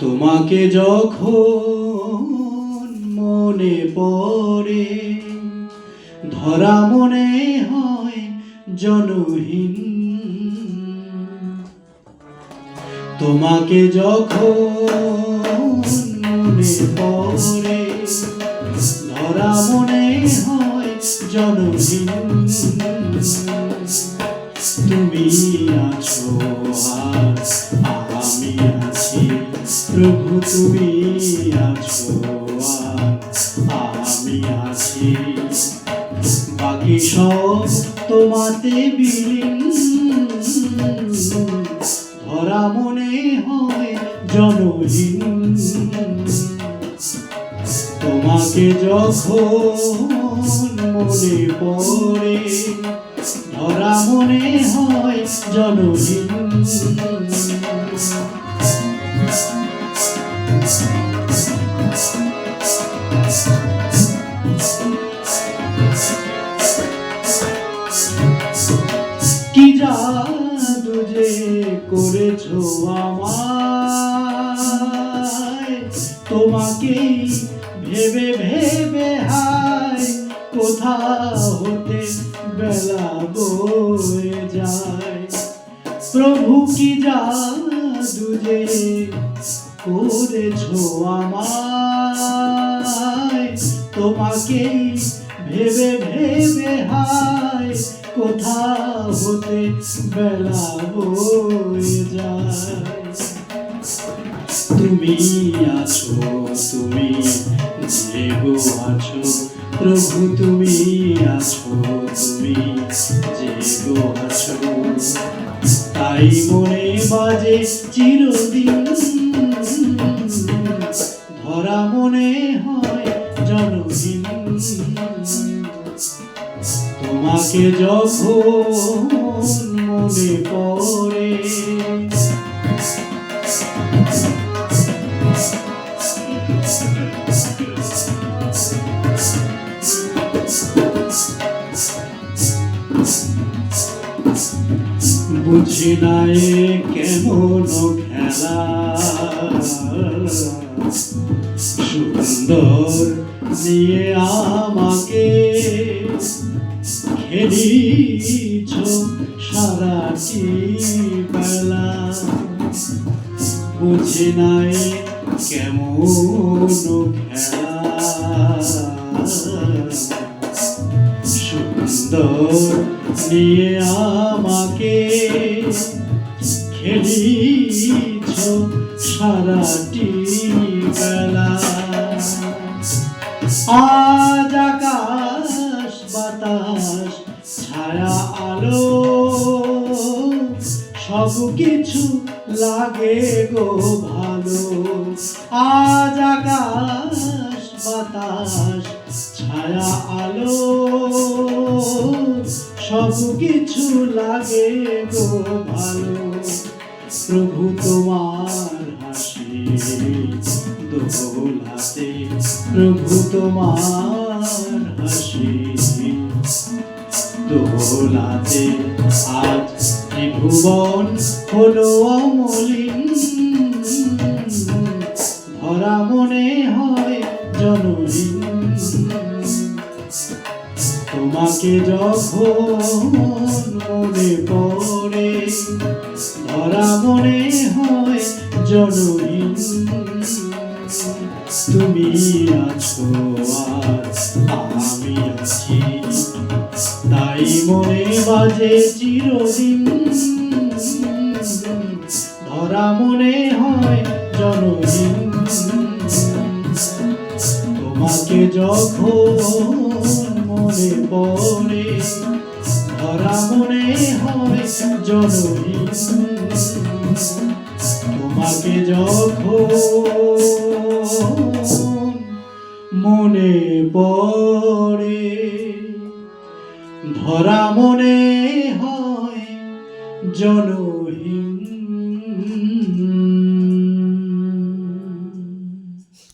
তোমাকে যখন মনে পড়ে, ধরা মনে হয় জনহীন। তোমাকে যখন মনে পড়ে, ধরা মনে হয় জনহীন। তুমি আছো আর আমি আছি প্রভু তুমি আছো আমি আছি বাকি সব তোমাতে বিলীন ধরা মনে হয় জনহীন তোমাকে যখন মনে পড়ে ধরা মনে হয় জনহীন করেছ আমায়? তোমাকেই ভেবে ভেবে হায় কোথা হতে বেলা বয়ে যায়। প্রভু কি জাদু যে করেছ আমায়? তোমাকেই ভেবে ভেবে হায় হতে বেলা বয়ে যায় তুমি আছো, তুমি যে গো আছো, প্রভু তুমি আছো, তুমি যে গো আছো। তাই মনে বাজে চিরদিন। ধরা মনে হয় জনহীন। তোমাকে যখন মনে পড়ে। বুঝি না এ কেমন খেলা। সুন্দর দিয়ে আমাকে খেলিছ। সারাটি বেলা বুঝি না এ কেমন খেলা সুন্দর নিয়ে আমাকে খেলিছ সারাটি বেলা আজ আকাশ, বাতাস, ছায়া, আলো। সব কিছু লাগে গো ভালো। আজ আকাশ বাতাস, ছায়া আলো, সব কিছু লাগে গো ভালো। প্রভু তোমার হাসি দোলাতে, প্রভু তোমার হাসি দোলাতে, আজ ত্রিভুবন হলো অমলিন। ধরা মনে হয় জনহীন তোমাকে যখন মনে পড়ে ধরা মনে হয় জনহীন তুমি আছো আর আমি আছি। তাই মনে বাজে চিরদিন। ধরা মনে হয় জনহীন তোমাকে যখন মনে পড়ে, ধরা মনে হয় জনহীন তোমাকে যখন মনে পড়ে ধরা মনে হয় জনহীন